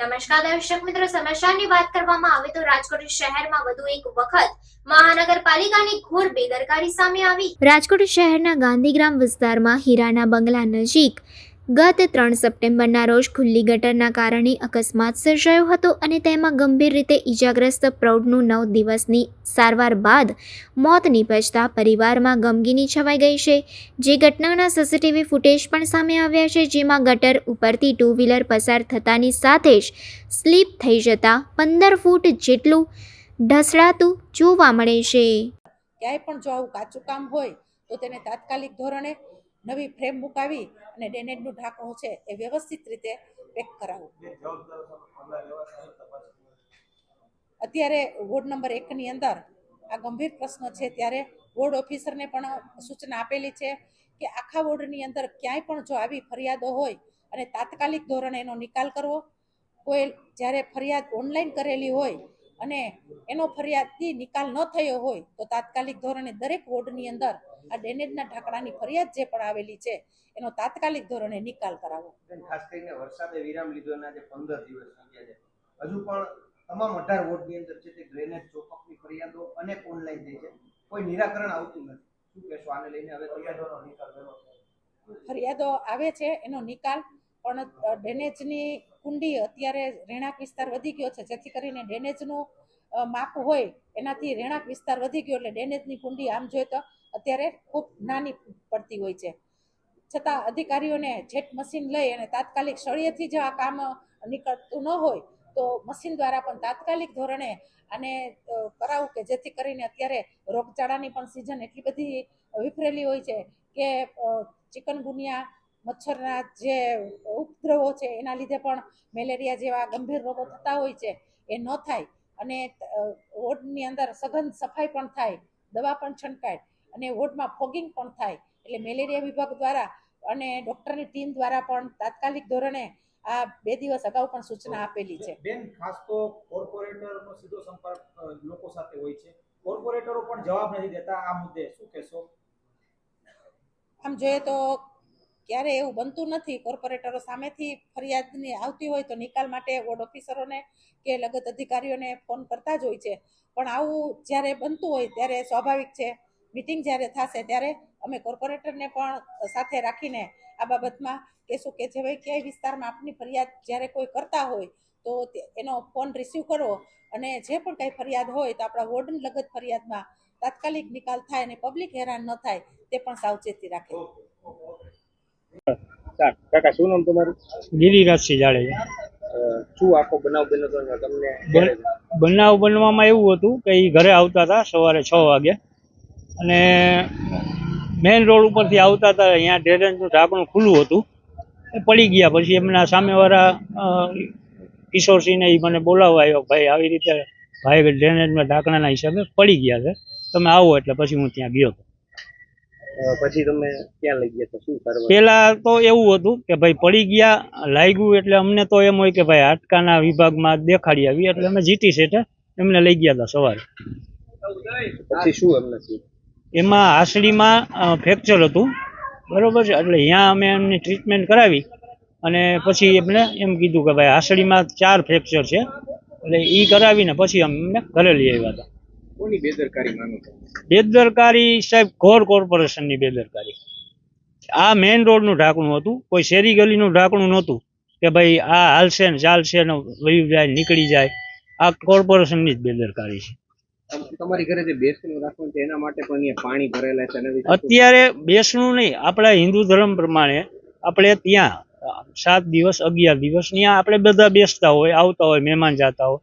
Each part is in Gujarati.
નમસ્કાર દર્શક મિત્રો, સમસ્યાની વાત કરવામાં આવે તો રાજકોટ શહેરમાં વધુ એક વખત મહાનગરપાલિકાની ઘોર બેદરકારી સામે આવી. રાજકોટ શહેરના ગાંધીગ્રામ વિસ્તારમાં હીરાના બંગલા નજીક ગત ત્રણ સપ્ટેમ્બરના રોજ ખુલ્લી ગટરના કારણે અકસ્માત સર્જાયો હતો અને તેમાં ગંભીર રીતે ઈજાગ્રસ્ત પ્રૌઢનું નવ દિવસની સારવાર બાદ મોત નીપજતા પરિવારમાં ગમગીની છવાઈ ગઈ છે. જે ઘટનાના સીસીટીવી ફૂટેજ પણ સામે આવ્યા છે, જેમાં ગટર ઉપરથી ટુ વ્હીલર પસાર થતાની સાથે જ સ્લીપ થઈ જતા પંદર ફૂટ જેટલું ઢસડાતું જોવા મળે છે. ક્યાંય પણ જો આવું કાચું કામ હોય તો તેને તાત્કાલિક ધોરણે નવી ફ્રેમ મુકાવી અને ડેનેડનું ઢાંકણું છે એ વ્યવસ્થિત રીતે પેક કરાવવું અત્યારે વોર્ડ નંબર એકની અંદર આ ગંભીર પ્રશ્ન છે ત્યારે વોર્ડ ઓફિસરને પણ સૂચના આપેલી છે કે આખા વોર્ડની અંદર ક્યાંય પણ જો આવી ફરિયાદો હોય અને તાત્કાલિક ધોરણે એનો નિકાલ કરવો કોઈ જ્યારે ફરિયાદ ઓનલાઈન કરેલી હોય અને એનો ફરિયાદથી નિકાલ ન થયો હોય તો તાત્કાલિક ધોરણે દરેક વોર્ડની અંદર આ ડેનેજના ઢાંકણાની ફરિયાદ જે પણ આવેલી છે એનો તાત્કાલિક ધોરણે નિકાલ કરાવો. ખાસ કરીને વરસાદે વિરામ લીધો એના જે પંદર દિવસ થયા છે. હજુ પણ તમામ અઢાર વોર્ડની અંદર છે તે ડ્રેનેજ ચોકઅપની ફરિયાદો અનેક ઓનલાઈન થઈ છે. કોઈ નિરાકરણ આવતું નથી. શું કહેશો આને લઈને હવે ફરિયાદોનો નિકાલ ફરિયાદો આવે છે એનો નિકાલ પણ ડેનેજની કુંડી અત્યારે રહેણાંક વિસ્તાર વધી ગયો છે. જેથી કરીને ડેનેજનું માપ હોય એનાથી રહેણાંક વિસ્તાર વધી ગયો એટલે ડેનેજની કુંડી આમ જોઈએ તો અત્યારે ખૂબ નાની પડતી હોય છે. છતાં અધિકારીઓને જેટ મશીન લઈ અને તાત્કાલિક સળિયેથી જ આ કામ નીકળતું ન હોય, તો મશીન દ્વારા પણ તાત્કાલિક ધોરણે આને કરાવું કે જેથી કરીને અત્યારે રોગચાળાની પણ સિઝન એટલી બધી વિફરેલી હોય છે કે ચિકનગુનિયા, મચ્છરના જે ઉપદ્રવો છે એના લીધે પણ મેલેરિયા જેવા ગંભીર રોગો થતા હોય છે, એ ન થાય. અને વોર્ડની અંદર સઘન સફાઈ પણ થાય, દવા પણ છંટકાય. અને વોર્ડમાં ફોગિંગ પણ થાય. એટલે મેલેરિયા વિભાગ દ્વારા અને ડૉક્ટરની ટીમ દ્વારા પણ તાત્કાલિક ધોરણે આ બે દિવસ અગાઉ પણ સૂચના આપેલી છે. બેન ખાસ તો કોર્પોરેટરનો સીધો સંપર્ક લોકો સાથે હોય છે. કોર્પોરેટરો પણ જવાબ નથી દેતા આ મુદ્દે. શું કહેશો? આમ જોઈએ તો ક્યારે એવું બનતું નથી. કોર્પોરેટરો સામેથી ફરિયાદની આવતી હોય તો નિકાલ માટે વોર્ડ ઓફિસરોને કે લગત અધિકારીઓને ફોન કરતા જ હોય છે. પણ આવું જ્યારે બનતું હોય ત્યારે સ્વાભાવિક છે મિટિંગ જ્યારે થશે ત્યારે અમે કોર્પોરેટરને પણ સાથે રાખીને આ બાબતમાં કહેશું કે જે ભાઈ ક્યાંય વિસ્તારમાં આપની ફરિયાદ જ્યારે કોઈ કરતા હોય તો એનો ફોન રિસીવ કરો અને જે પણ કાંઈ ફરિયાદ હોય તો આપણા વોર્ડ લગત ફરિયાદમાં તાત્કાલિક નિકાલ થાય અને પબ્લિક હેરાન ન થાય તે પણ સાવચેતી રાખે. કાકા શું નામ તમારું? ગિરિરાજસિંહ જાડેજા. શું આખો બનાવ બન્યો તમને બનાવ બનવામાં એવું હતું કે એ ઘરે આવતા હતા સવારે છ વાગે અને મેઇન રોડ ઉપરથી આવતા હતા અહીંયા ડ્રેનેજનું ઢાંકણું ખુલ્લું હતું. એ પડી ગયા. પછી એમના સામેવાળા કિશોરસિંહને એ મને બોલાવવા આવ્યો ભાઈ આવી રીતે ભાઈ ડ્રેનેજમાં ઢાંકણાના હિસાબે પડી ગયા છે. તમે આવો એટલે પછી હું ત્યાં ગયો હતો. પછી તમે ક્યાં લઈ ગયા શું પેલા તો એવું હતું કે ભાઈ પડી ગયા લાગ્યું એટલે અમને તો એમ હોય કે ભાઈ હાટકાના વિભાગમાં દેખાડી આવી. એટલે અમે જીતી સેટે એમને લઈ ગયા હતા સવારે. પછી શું એમને એમાં હાસડીમાં ફ્રેક્ચર હતું. બરોબર છે? એટલે અહીંયા અમે એમની ટ્રીટમેન્ટ કરાવી અને પછી એમને એમ કીધું કે ભાઈ હાસડીમાં ચાર ફ્રેક્ચર છે. એટલે એ કરાવીને પછી અમને ઘરે લઈ આવ્યા હતા. કોની બેદરકારી માનો બેદરકારી સાહેબ ઘોર કોર્પોરેશનની બેદરકારી. આ મેઇન રોડનું ઢાંકણું હતું. કોઈ શેરી ગલીનું ઢાંકણું નહોતું કે ભાઈ આ હાલશે ને ચાલશે ને વહી જાય નીકળી જાય. આ કોર્પોરેશનની જ બેદરકારી છે. તમારી ઘરે જે બેસણું રાખવાનું છે, એના માટે પણ અહીંયા પાણી ભરેલા છે? અત્યારે બેસણું નહીં, આપણા હિન્દુ ધર્મ પ્રમાણે આપણે ત્યાં સાત દિવસ, અગિયાર દિવસ ત્યાં આપણે બધા બેસતા હોય, આવતા હોય, મહેમાન જતા હોય.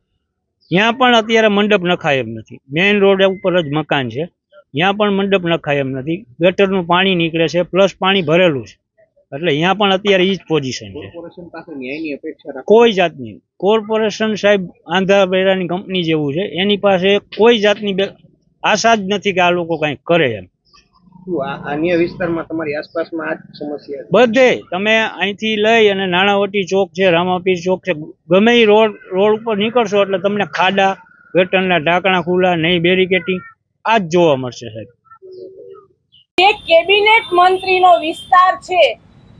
ત્યાં પણ અત્યારે મંડપ નખાય એમ નથી. મેઇન રોડ ઉપર જ મકાન છે. ત્યાં પણ મંડપ નખાય એમ નથી. ગટરનું પાણી નીકળે છે પ્લસ પાણી ભરેલું છે. એટલે અહીંયા પણ અત્યારે એ જ પોઝિશન છે. કોર્પોરેશન પાસે ન્યાયની અપેક્ષા રાખો. કોઈ જાતની કોર્પોરેશન સાહેબ આંધા બેરાની કંપની જેવું છે. એની પાસે કોઈ જાતની આશા જ નથી કે આ લોકો કંઈક કરે એમ. અન્ય વિસ્તારમાં તમારી આસપાસમાં આ સમસ્યા બધે. તમે અહીંથી લઈ અને નાણાવટી ચોક છે રામાપીર ચોક છે ગમે એ રોડ રોડ ઉપર નીકળશો એટલે તમને ખાડા ગટરના ઢાંકણા ખુલ્લા નહીં બેરિકેટિંગ આ જ જોવા મળશે સાહેબ. કેબિનેટ મંત્રીનો વિસ્તાર છે.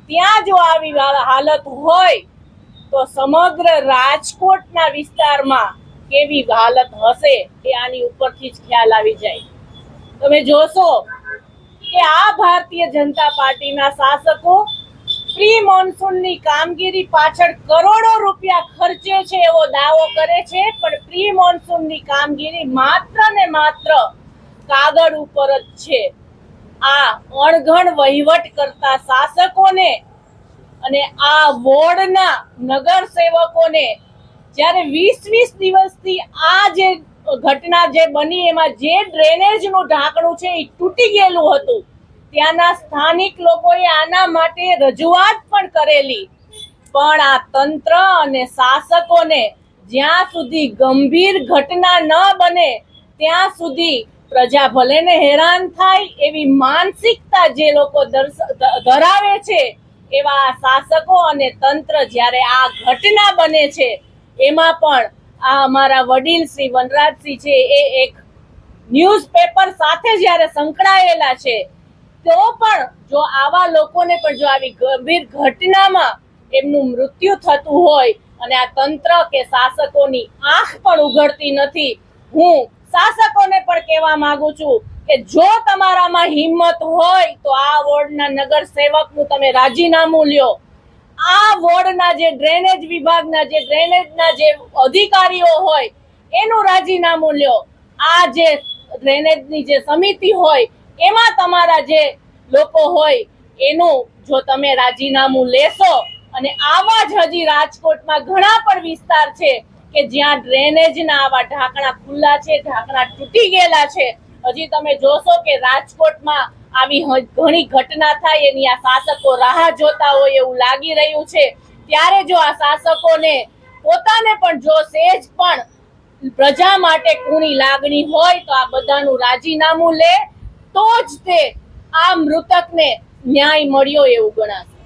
ત્યાં જો આવી હાલત હોય, તો સમગ્ર રાજકોટના વિસ્તારમાં કેવી હાલત હશે એ આની ઉપરથી જ ખ્યાલ આવી જાય. તમે જોશો કે આ ભારતીય જનતા પાર્ટીના શાસકો પ્રી મોન્સૂનની કામગીરી પાછળ કરોડો રૂપિયા ખર્ચે છે એવો દાવો કરે છે, પણ પ્રી મોન્સૂનની કામગીરી માત્ર ને માત્ર કાગળ ઉપર જ છે. આ અણઘણ વહીવટ કરતા શાસકોને અને આ વોર્ડના નગર સેવકોને જ્યારે વીસ વીસ દિવસથી આ જે ઘટના જે બની, એમાં જે ડ્રેનેજનું ઢાંકણું છે એ તૂટી ગયેલું હતું, ત્યાંના સ્થાનિક લોકોએ આના માટે રજૂઆત પણ કરેલી. પણ આ તંત્ર અને શાસકોને જ્યાં સુધી ગંભીર ઘટના ન બને, ત્યાં સુધી પ્રજા ભલે ને હેરાન થાય એવી માનસિકતા જે લોકો ધરાવે છે, એવા શાસકો અને તંત્ર જ્યારે આ ઘટના બને છે, એમાં પણ આ અમારા વડીલ શ્રી વનરાજસિંહ છે, એ એક ન્યૂઝપેપર સાથે જ્યારે સંકળાયેલા છે, તો પણ જો આવા લોકોને પણ જો આવી ગંભીર ઘટનામાં એમનું મૃત્યુ થતું હોય અને આ તંત્ર કે શાસકોની આંખ પણ ઉઘડતી નથી, હું શાસકોને પણ કહેવા માંગુ છું કે જો તમારામાં હિંમત હોય તો આ વોર્ડના નગર સેવકનું તમે રાજીનામું લ્યો. આ વોર્ડના જે ડ્રેનેજ વિભાગના જે ડ્રેનેજના જે અધિકારીઓ હોય, એનું રાજીનામું લ્યો. આ જે ડ્રેનેજની જે સમિતિ હોય, એમાં તમારા જે લોકો હોય, એનું જો તમે રાજીનામું લેશો અને આવા જ હજી રાજકોટમાં ઘણા પણ વિસ્તાર છે કે જ્યાં ડ્રેનેજના આવા ઢાંકણા ખુલ્લા છે, ઢાંકણા તૂટી ગયેલા છે. હજી તમે જોશો કે રાજકોટમાં આવી ઘણી ઘટના થાય, એની આ શાસકો રાહ જોતા હોય એવું લાગી રહ્યું છે. ત્યારે જો આ શાસકોને પોતાને પણ જો સેજ પણ પ્રજા માટે કુણી લાગણી હોય તો આ બધાનું રાજીનામું લે, તો જ તે આ મૃતકને ન્યાય મળ્યો એવું ગણાશે.